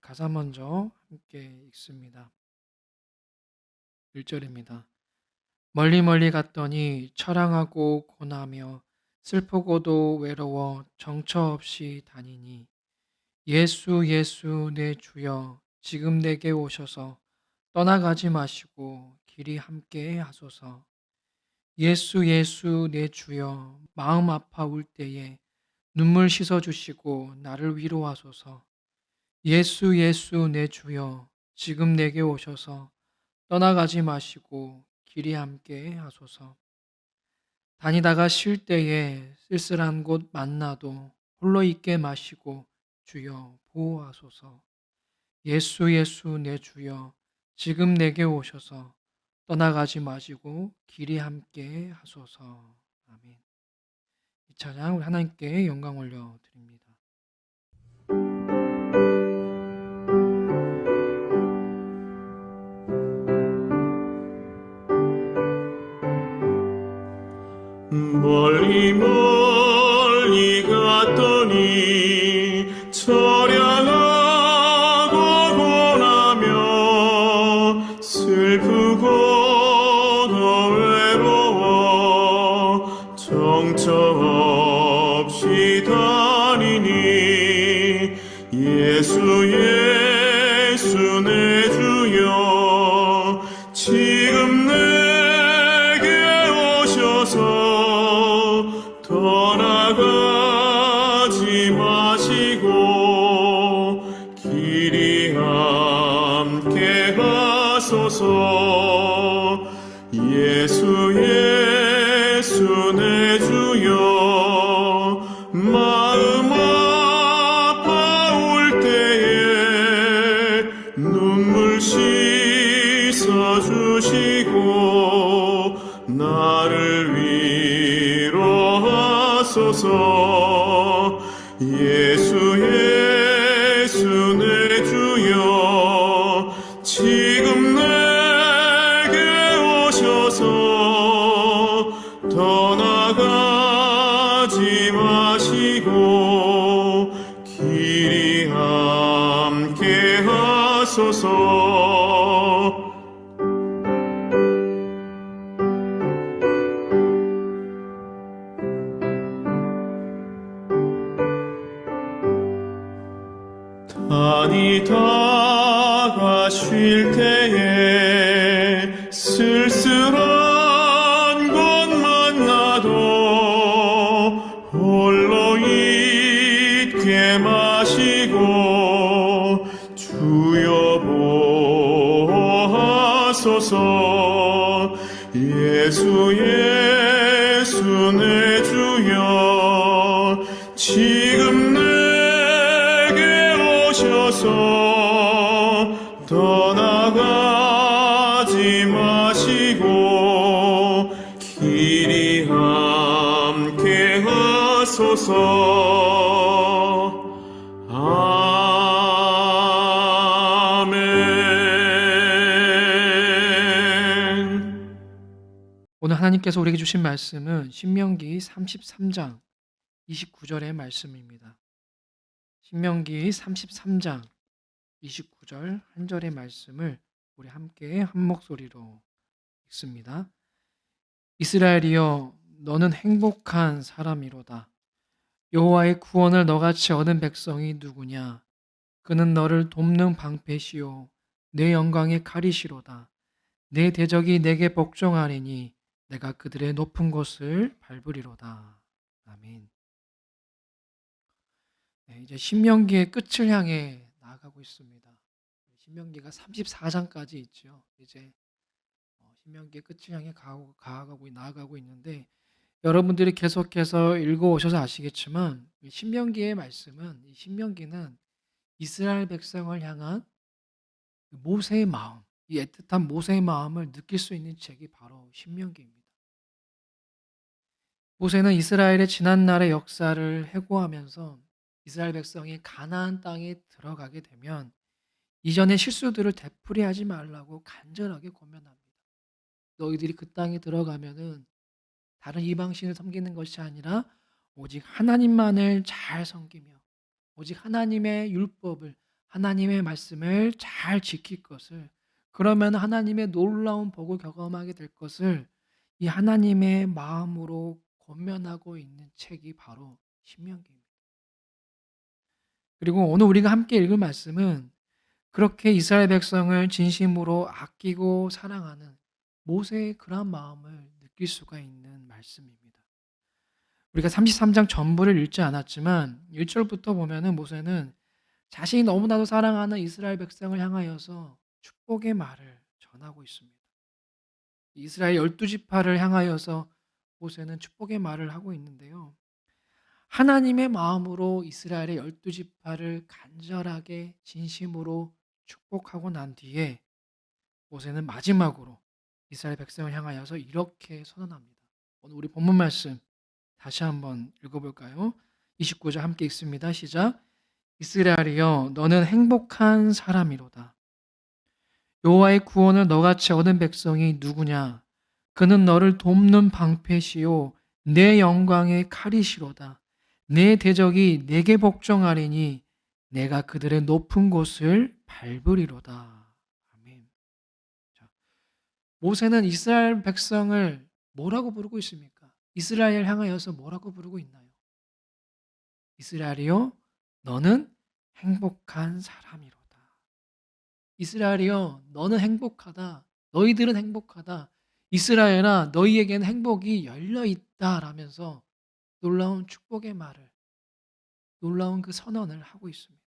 가사 먼저 함께 읽습니다. 1절입니다. 멀리 멀리 갔더니 처량하고 고나며 슬프고도 외로워 정처 없이 다니니 예수 예수 내 주여 지금 내게 오셔서 떠나가지 마시고 길이 함께 하소서 예수 예수 내 주여 마음 아파 울 때에 눈물 씻어 주시고 나를 위로하소서 예수 예수 내 주여 지금 내게 오셔서 떠나가지 마시고 길이 함께 하소서. 다니다가 쉴 때에 쓸쓸한 곳 만나도 홀로 있게 마시고 주여 보호하소서. 예수 예수 내 주여 지금 내게 오셔서 떠나가지 마시고 길이 함께 하소서. 아멘. 이 찬양 하나님께 영광 올려 드립니다. 멀리 떠나가지 마 오늘 하나님께서 우리에게 주신 말씀은 신명기 33장 29절의 말씀입니다. 신명기 33장 29절 한 절의 말씀을 우리 함께 한 목소리로 읽습니다. 이스라엘이여 너는 행복한 사람이로다. 여호와의 구원을 너같이 얻은 백성이 누구냐? 그는 너를 돕는 방패시요 내 영광의 칼이시로다. 내 대적이 내게 복종하리니 내가 그들의 높은 곳을 밟으리로다. 아멘. 네, 이제 신명기의 끝을 향해 나아가고 있습니다. 신명기가 34장까지 있죠. 이제 어, 신명기의 끝을 향해 가고, 가고 나아가고 있는데 여러분들이 계속해서 읽어오셔서 아시겠지만 이 신명기의 말씀은 이 신명기는 이스라엘 백성을 향한 그 모세의 마음, 이 애틋한 모세의 마음을 느낄 수 있는 책이 바로 신명기입니다. 모세는 이스라엘의 지난 날의 역사를 회고하면서 이스라엘 백성이 가나안 땅에 들어가게 되면 이전의 실수들을 되풀이하지 말라고 간절하게 권면합니다. 너희들이 그 땅에 들어가면은 다른 이방신을 섬기는 것이 아니라 오직 하나님만을 잘 섬기며 오직 하나님의 율법을 하나님의 말씀을 잘 지킬 것을 그러면 하나님의 놀라운 복을 경험하게 될 것을 이 하나님의 마음으로 권면하고 있는 책이 바로 신명기입니다. 그리고 오늘 우리가 함께 읽을 말씀은 그렇게 이스라엘 백성을 진심으로 아끼고 사랑하는 모세의 그런 마음을 느낄 수가 있는 말씀입니다. 우리가 33장 전부를 읽지 않았지만 1절부터 보면은 모세는 자신이 너무나도 사랑하는 이스라엘 백성을 향하여서 축복의 말을 전하고 있습니다. 이스라엘 열두 지파를 향하여서 모세는 축복의 말을 하고 있는데요. 하나님의 마음으로 이스라엘의 열두 지파를 간절하게 진심으로 축복하고 난 뒤에 모세는 마지막으로 이스라엘 백성을 향하여서 이렇게 선언합니다. 오늘 우리 본문 말씀 다시 한번 읽어볼까요? 29절 함께 읽습니다. 시작. 이스라엘이여 너는 행복한 사람이로다. 여호와의 구원을 너같이 얻은 백성이 누구냐? 그는 너를 돕는 방패시요 내 영광의 칼이시로다. 내 대적이 내게 복종하리니 내가 그들의 높은 곳을 밟으리로다. 모세는 이스라엘 백성을 뭐라고 부르고 있습니까? 이스라엘 향하여서 뭐라고 부르고 있나요? 이스라엘이요, 너는 행복한 사람이로다. 이스라엘이요, 너는 행복하다. 너희들은 행복하다. 이스라엘아, 너희에게는 행복이 열려 있다 라면서 놀라운 축복의 말을, 놀라운 그 선언을 하고 있습니다.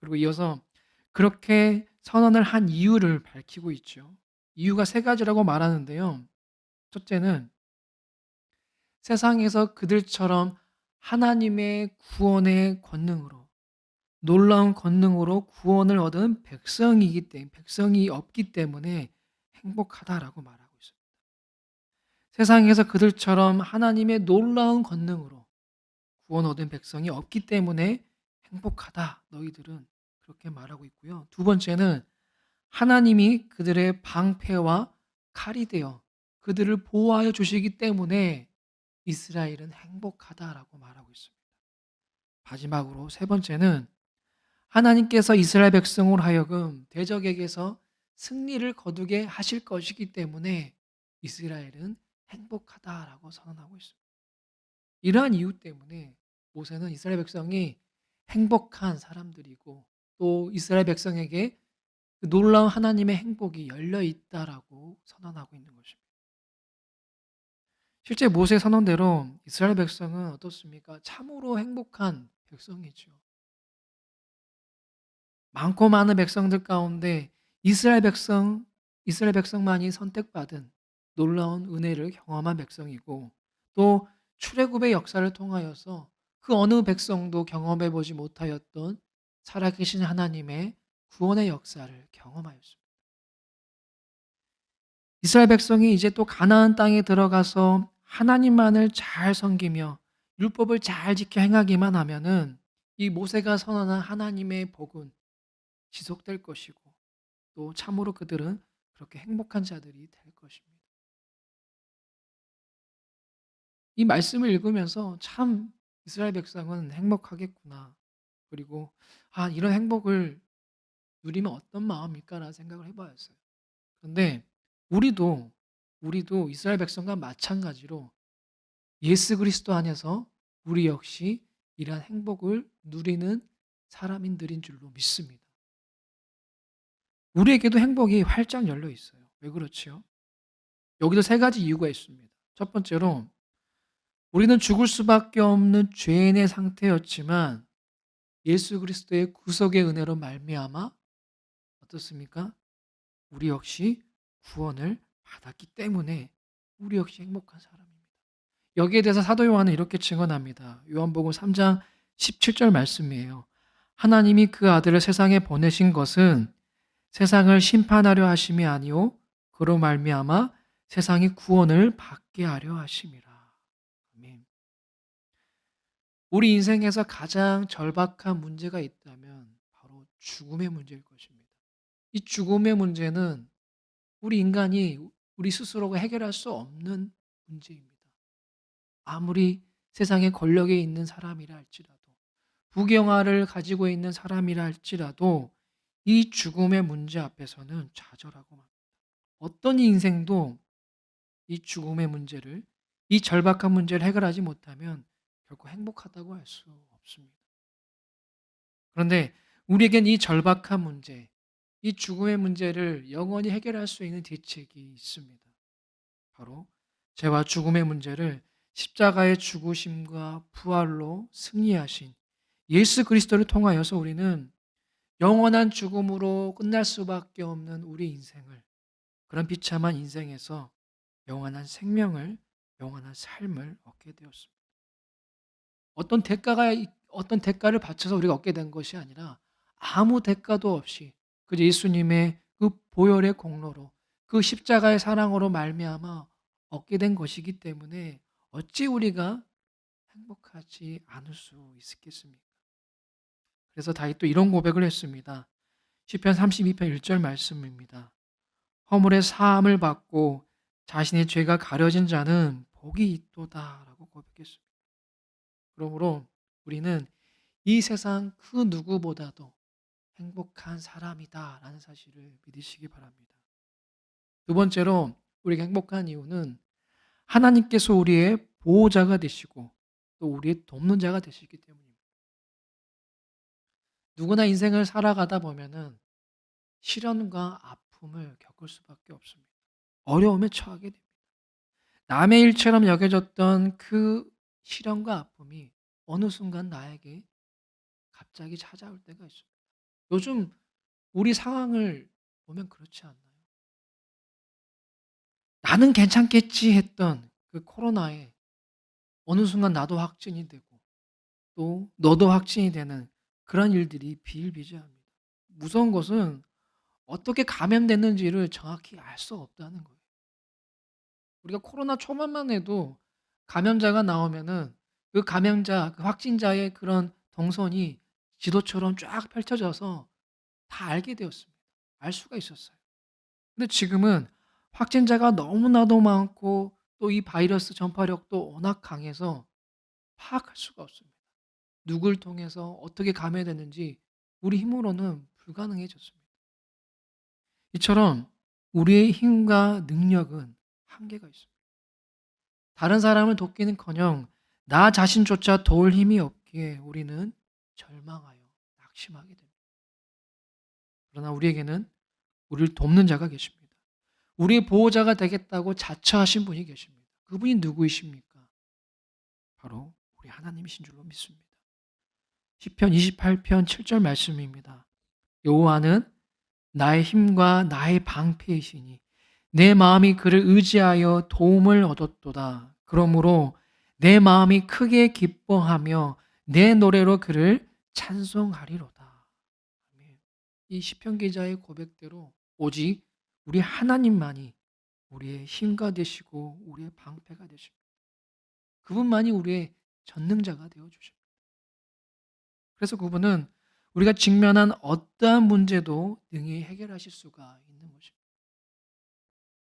그리고 이어서 그렇게 선언을 한 이유를 밝히고 있죠. 이유가 세 가지라고 말하는데요. 첫째는 세상에서 그들처럼 하나님의 구원의 권능으로 놀라운 권능으로 구원을 얻은 백성이기 때문에 백성이 없기 때문에 행복하다라고 말하고 있습니다. 세상에서 그들처럼 하나님의 놀라운 권능으로 구원 얻은 백성이 없기 때문에 행복하다. 너희들은 그렇게 말하고 있고요. 두 번째는 하나님이 그들의 방패와 칼이 되어 그들을 보호하여 주시기 때문에 이스라엘은 행복하다라고 말하고 있습니다. 마지막으로 세 번째는 하나님께서 이스라엘 백성으로 하여금 대적에게서 승리를 거두게 하실 것이기 때문에 이스라엘은 행복하다라고 선언하고 있습니다. 이러한 이유 때문에 모세는 이스라엘 백성이 행복한 사람들이고 또 이스라엘 백성에게 그 놀라운 하나님의 행복이 열려 있다라고 선언하고 있는 것입니다. 실제 모세 선언대로 이스라엘 백성은 어떻습니까? 참으로 행복한 백성이죠. 많고 많은 백성들 가운데 이스라엘 백성, 이스라엘 백성만이 선택받은 놀라운 은혜를 경험한 백성이고 또 출애굽의 역사를 통하여서 그 어느 백성도 경험해 보지 못하였던 살아계신 하나님의 구원의 역사를 경험하였습니다. 이스라엘 백성이 이제 또 가나안 땅에 들어가서 하나님만을 잘 섬기며 율법을 잘 지켜 행하기만 하면은 이 모세가 선언한 하나님의 복은 지속될 것이고 또 참으로 그들은 그렇게 행복한 자들이 될 것입니다. 이 말씀을 읽으면서 참 이스라엘 백성은 행복하겠구나. 그리고 아, 이런 행복을 누리면 어떤 마음일까라는 생각을 해봐야어요 그런데 우리도 우리도 이스라엘 백성과 마찬가지로 예수 그리스도 안에서 우리 역시 이러한 행복을 누리는 사람인들인 줄로 믿습니다. 우리에게도 행복이 활짝 열려 있어요. 왜 그렇지요? 여기도 세 가지 이유가 있습니다. 첫 번째로 우리는 죽을 수밖에 없는 죄인의 상태였지만 예수 그리스도의 구속의 은혜로 말미암아 어떻습니까? 우리 역시 구원을 받았기 때문에 우리 역시 행복한 사람입니다. 여기에 대해서 사도 요한은 이렇게 증언합니다. 요한복음 3장 17절 말씀이에요. 하나님이 그 아들을 세상에 보내신 것은 세상을 심판하려 하심이 아니요 그로 말미암아 세상이 구원을 받게 하려 하심이라. 아멘. 우리 인생에서 가장 절박한 문제가 있다면 바로 죽음의 문제일 것입니다. 이 죽음의 문제는 우리 인간이 우리 스스로가 해결할 수 없는 문제입니다. 아무리 세상에 권력에 있는 사람이라 할지라도 부경화를 가지고 있는 사람이라 할지라도 이 죽음의 문제 앞에서는 좌절하고 맙니다. 어떤 인생도 이 죽음의 문제를 이 절박한 문제를 해결하지 못하면 결코 행복하다고 할 수 없습니다. 그런데 우리에겐 이 절박한 문제, 이 죽음의 문제를 영원히 해결할 수 있는 대책이 있습니다. 바로 죄와 죽음의 문제를 십자가의 죽으심과 부활로 승리하신 예수 그리스도를 통하여서 우리는 영원한 죽음으로 끝날 수밖에 없는 우리 인생을 그런 비참한 인생에서 영원한 생명을 영원한 삶을 얻게 되었습니다. 어떤 대가가 어떤 대가를 바쳐서 우리가 얻게 된 것이 아니라 아무 대가도 없이 그 예수님의 그 보혈의 공로로 그 십자가의 사랑으로 말미암아 얻게 된 것이기 때문에 어찌 우리가 행복하지 않을 수 있겠습니까? 그래서 다윗도 이런 고백을 했습니다. 시편 32편 1절 말씀입니다. 허물의 사함을 받고 자신의 죄가 가려진 자는 복이 있도다라고 고백했습니다. 그러므로 우리는 이 세상 그 누구보다도 행복한 사람이다 라는 사실을 믿으시기 바랍니다. 두 번째로 우리가 행복한 이유는 하나님께서 우리의 보호자가 되시고 또 우리의 돕는 자가 되시기 때문입니다. 누구나 인생을 살아가다 보면은 시련과 아픔을 겪을 수밖에 없습니다. 어려움에 처하게 됩니다. 남의 일처럼 여겨졌던 그 시련과 아픔이 어느 순간 나에게 갑자기 찾아올 때가 있습니다. 요즘 우리 상황을 보면 그렇지 않나요? 나는 괜찮겠지 했던 그 코로나에 어느 순간 나도 확진이 되고 또 너도 확진이 되는 그런 일들이 비일비재합니다. 무서운 것은 어떻게 감염됐는지를 정확히 알 수 없다는 거예요. 우리가 코로나 초반만 해도 감염자가 나오면은 그 감염자, 그 확진자의 그런 동선이 지도처럼 쫙 펼쳐져서 다 알게 되었습니다. 알 수가 있었어요. 근데 지금은 확진자가 너무나도 많고 또 이 바이러스 전파력도 워낙 강해서 파악할 수가 없습니다. 누굴 통해서 어떻게 감염됐는지 우리 힘으로는 불가능해졌습니다. 이처럼 우리의 힘과 능력은 한계가 있습니다. 다른 사람을 돕기는커녕 나 자신조차 도울 힘이 없기에 우리는 절망하여 낙심하게 됩니다. 그러나 우리에게는 우리를 돕는 자가 계십니다. 우리의 보호자가 되겠다고 자처하신 분이 계십니다. 그분이 누구이십니까? 바로 우리 하나님이신 줄로 믿습니다. 시편 28편 7절 말씀입니다. 여호와는 나의 힘과 나의 방패이시니 내 마음이 그를 의지하여 도움을 얻었도다. 그러므로 내 마음이 크게 기뻐하며 내 노래로 그를 찬송하리로다. 이 시편 기자의 고백대로 오직 우리 하나님만이 우리의 힘과 되시고 우리의 방패가 되십니다. 그분만이 우리의 전능자가 되어 주십니다. 그래서 그분은 우리가 직면한 어떠한 문제도 능히 해결하실 수가 있는 것입니다.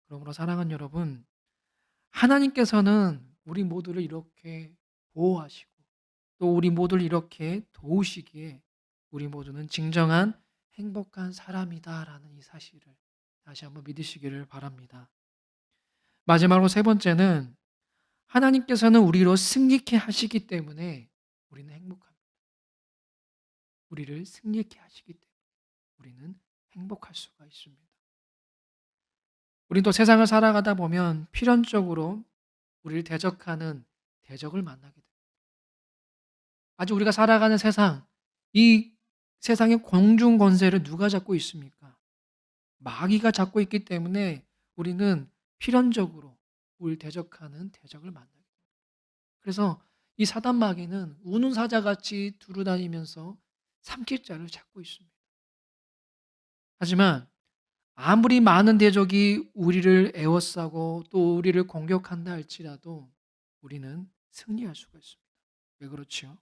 그러므로 사랑하는 여러분, 하나님께서는 우리 모두를 이렇게 보호하시고 또 우리 모두를 이렇게 도우시기에 우리 모두는 진정한 행복한 사람이다라는 이 사실을 다시 한번 믿으시기를 바랍니다. 마지막으로 세 번째는 하나님께서는 우리로 승리케 하시기 때문에 우리는 행복합니다. 우리를 승리케 하시기 때문에 우리는 행복할 수가 있습니다. 또 세상을 살아가다 보면 필연적으로 우리를 대적하는 대적을 만나게 됩니다. 아주 우리가 살아가는 세상, 이 세상의 공중 권세를 누가 잡고 있습니까? 마귀가 잡고 있기 때문에 우리는 필연적으로 우리를 대적하는 대적을 만나게 됩니다. 그래서 이 사단 마귀는 우는 사자같이 두루다니면서 삼킬 자를 찾고 있습니다. 하지만 아무리 많은 대적이 우리를 에워싸고 또 우리를 공격한다 할지라도 우리는 승리할 수가 있습니다. 왜 그렇지요?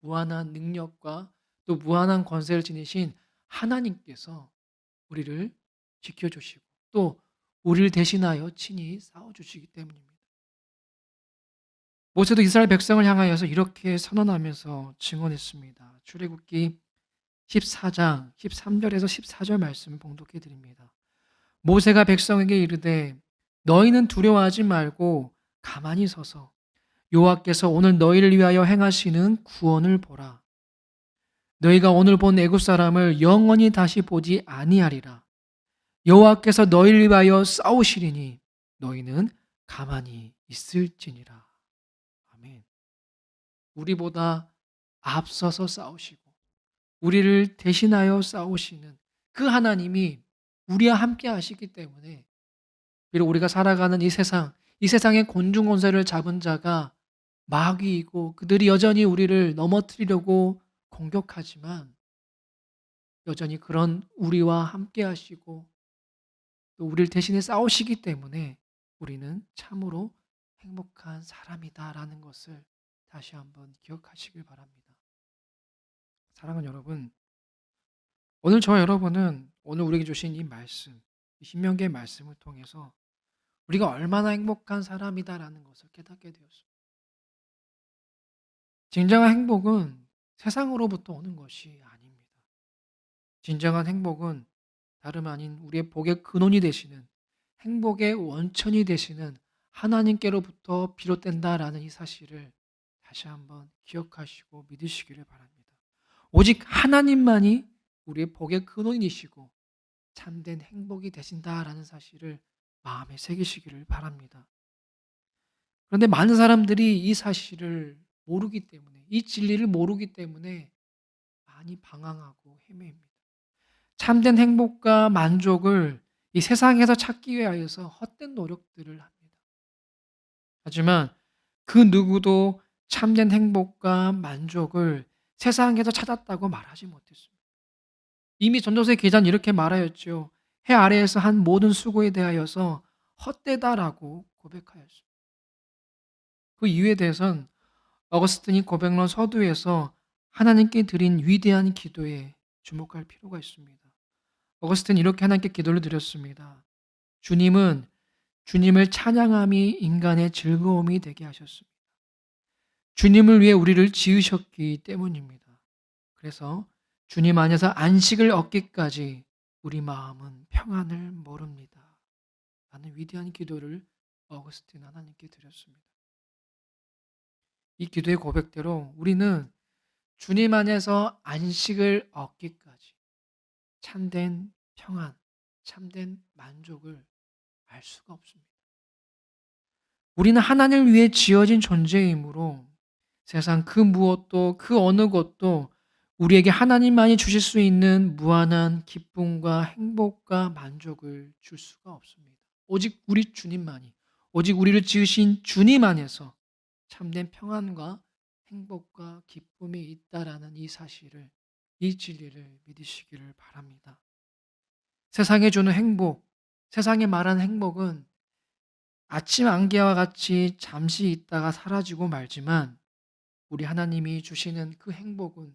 무한한 능력과 또 무한한 권세를 지니신 하나님께서 우리를 지켜주시고 또 우리를 대신하여 친히 싸워주시기 때문입니다. 모세도 이스라엘 백성을 향하여서 이렇게 선언하면서 증언했습니다. 출애굽기 14장 13절에서 14절 말씀을 봉독해 드립니다. 모세가 백성에게 이르되 너희는 두려워하지 말고 가만히 서서 여호와께서 오늘 너희를 위하여 행하시는 구원을 보라. 너희가 오늘 본 애굽 사람을 영원히 다시 보지 아니하리라. 여호와께서 너희를 위하여 싸우시리니 너희는 가만히 있을지니라. 아멘. 우리보다 앞서서 싸우시고 우리를 대신하여 싸우시는 그 하나님이 우리와 함께 하시기 때문에 비록 우리가 살아가는 이 세상, 이 세상의 곤중 권세를 잡은 자가 마귀이고 그들이 여전히 우리를 넘어뜨리려고 공격하지만 여전히 그런 우리와 함께 하시고 또 우리를 대신해 싸우시기 때문에 우리는 참으로 행복한 사람이다라는 것을 다시 한번 기억하시길 바랍니다. 사랑하는 여러분, 오늘 저 여러분은 오늘 우리에게 주신 이 말씀, 이 신명기의 말씀을 통해서 우리가 얼마나 행복한 사람이다라는 것을 깨닫게 되었습니다. 진정한 행복은 세상으로부터 오는 것이 아닙니다. 진정한 행복은 다름 아닌 우리의 복의 근원이 되시는 행복의 원천이 되시는 하나님께로부터 비롯된다라는 이 사실을 다시 한번 기억하시고 믿으시기를 바랍니다. 오직 하나님만이 우리의 복의 근원이시고 참된 행복이 되신다라는 사실을 마음에 새기시기를 바랍니다. 그런데 많은 사람들이 이 사실을 모르기 때문에, 이 진리를 모르기 때문에 많이 방황하고 헤매입니다. 참된 행복과 만족을 이 세상에서 찾기 위하여서 헛된 노력들을 합니다. 하지만 그 누구도 참된 행복과 만족을 세상에서 찾았다고 말하지 못했습니다. 이미 전도서의 기자는 이렇게 말하였죠. 해 아래에서 한 모든 수고에 대하여서 헛되다라고 고백하였습니다. 그 이유에 대해선 어거스틴이 고백론 서두에서 하나님께 드린 위대한 기도에 주목할 필요가 있습니다. 어거스틴 이렇게 하나님께 기도를 드렸습니다. 주님은 주님을 찬양함이 인간의 즐거움이 되게 하셨습니다. 주님을 위해 우리를 지으셨기 때문입니다. 그래서 주님 안에서 안식을 얻기까지 우리 마음은 평안을 모릅니다. 라는 위대한 기도를 어거스틴 하나님께 드렸습니다. 이 기도의 고백대로 우리는 주님 안에서 안식을 얻기까지 참된 평안, 참된 만족을 알 수가 없습니다. 우리는 하나님을 위해 지어진 존재이므로 세상 그 무엇도 그 어느 것도 우리에게 하나님만이 주실 수 있는 무한한 기쁨과 행복과 만족을 줄 수가 없습니다. 오직 우리 주님만이, 오직 우리를 지으신 주님 안에서 참된 평안과 행복과 기쁨이 있다라는 이 사실을, 이 진리를 믿으시기를 바랍니다. 세상에 주는 행복, 세상에 말하는 행복은 아침 안개와 같이 잠시 있다가 사라지고 말지만 우리 하나님이 주시는 그 행복은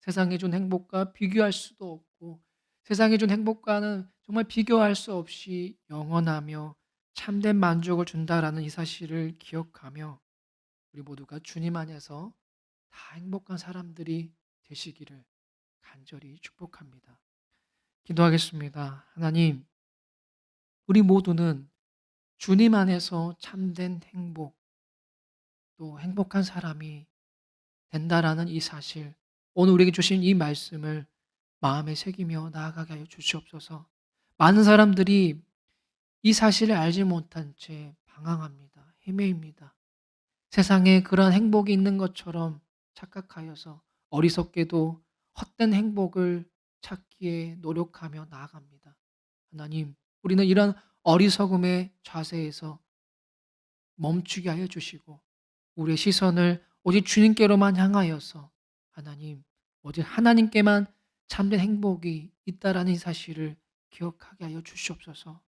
세상에 준 행복과 비교할 수도 없고 세상에 준 행복과는 정말 비교할 수 없이 영원하며 참된 만족을 준다라는 이 사실을 기억하며 우리 모두가 주님 안에서 다 행복한 사람들이 되시기를 간절히 축복합니다. 기도하겠습니다. 하나님, 우리 모두는 주님 안에서 참된 행복, 또 행복한 사람이 된다라는 이 사실, 오늘 우리에게 주신 이 말씀을 마음에 새기며 나아가게 하여 주시옵소서. 많은 사람들이 이 사실을 알지 못한 채 방황합니다. 헤매입니다. 세상에 그런 행복이 있는 것처럼 착각하여서 어리석게도 헛된 행복을 찾기에 노력하며 나아갑니다. 하나님, 우리는 이런 어리석음의 자세에서 멈추게 하여 주시고 우리의 시선을 오직 주님께로만 향하여서 하나님, 오직 하나님께만 참된 행복이 있다라는 이 사실을 기억하게 하여 주시옵소서.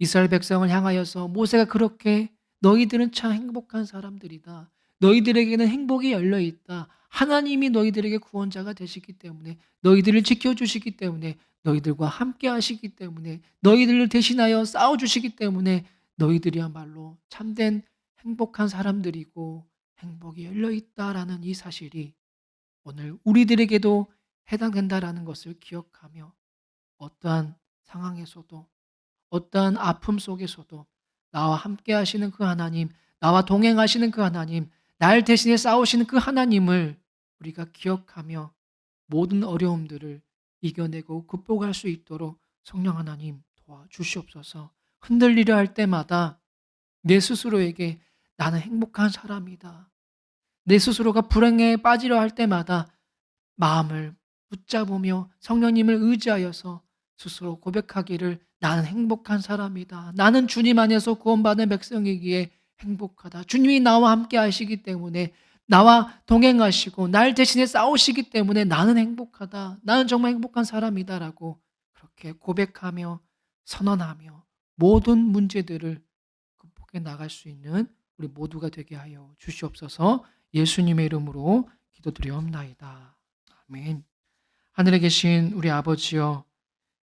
이스라엘 백성을 향하여서 모세가 그렇게 너희들은 참 행복한 사람들이다. 너희들에게는 행복이 열려 있다. 하나님이 너희들에게 구원자가 되시기 때문에 너희들을 지켜주시기 때문에 너희들과 함께 하시기 때문에 너희들을 대신하여 싸워주시기 때문에 너희들이야말로 참된 행복한 사람들이고 행복이 열려 있다라는 이 사실이 오늘 우리들에게도 해당된다라는 것을 기억하며 어떠한 상황에서도 어떠한 아픔 속에서도 나와 함께 하시는 그 하나님, 나와 동행하시는 그 하나님, 날 대신에 싸우시는 그 하나님을 우리가 기억하며 모든 어려움들을 이겨내고 극복할 수 있도록 성령 하나님 도와주시옵소서. 흔들리려 할 때마다 내 스스로에게 나는 행복한 사람이다. 내 스스로가 불행에 빠지려 할 때마다 마음을 붙잡으며 성령님을 의지하여서 스스로 고백하기를 나는 행복한 사람이다. 나는 주님 안에서 구원받은 백성이기에 행복하다. 주님이 나와 함께 하시기 때문에 나와 동행하시고 날 대신에 싸우시기 때문에 나는 행복하다. 나는 정말 행복한 사람이다라고 그렇게 고백하며 선언하며 모든 문제들을 극복해 나갈 수 있는 우리 모두가 되게 하여 주시옵소서. 예수님의 이름으로 기도드리옵나이다. 아멘. 하늘에 계신 우리 아버지여